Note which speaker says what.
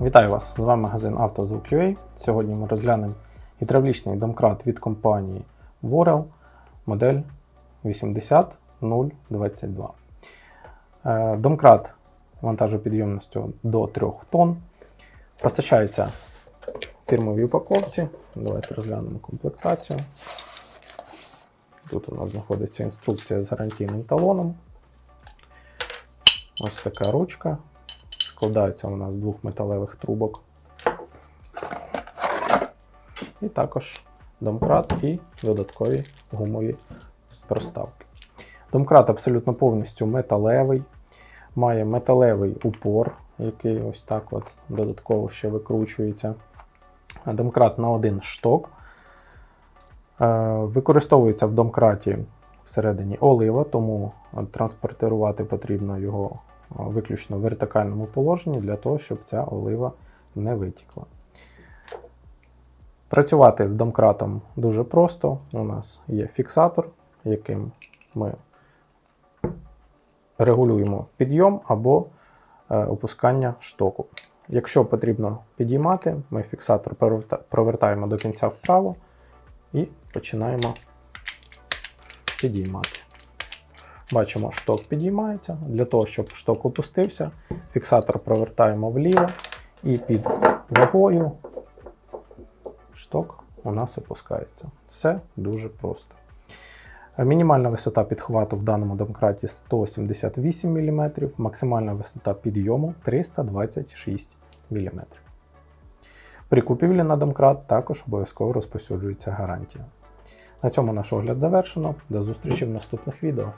Speaker 1: Вітаю вас! З вами магазин «Автозвук.UA». Сьогодні ми розглянемо гідравлічний домкрат від компанії Worel модель 80022. Е, Домкрат вантажопідйомністю до 3 тонн. Постачається в фірмовій упаковці. Давайте розглянемо комплектацію. Тут у нас знаходиться інструкція з гарантійним талоном. Ось така ручка. Складається вона з двох металевих трубок. І також домкрат і додаткові гумові проставки. Домкрат абсолютно повністю металевий, має металевий упор, який ось так от додатково ще викручується. Домкрат на один шток. Е, Використовується в домкраті всередині олива, тому транспортирувати потрібно його виключно в вертикальному положенні для того, щоб ця олива не витікла. Працювати з домкратом дуже просто. У нас є фіксатор, яким ми регулюємо підйом або е, опускання штоку. Якщо потрібно підіймати, ми фіксатор провертаємо до кінця вправо і починаємо підіймати. Бачимо, шток підіймається. Для того, щоб шток опустився, фіксатор провертаємо вліво і під вагою шток у нас опускається. Все дуже просто. Мінімальна висота підхвату в даному домкраті 178 мм, максимальна висота підйому 326 мм. При купівлі на домкрат також обов'язково розповсюджується гарантія. На цьому наш огляд завершено. До зустрічі в наступних відео.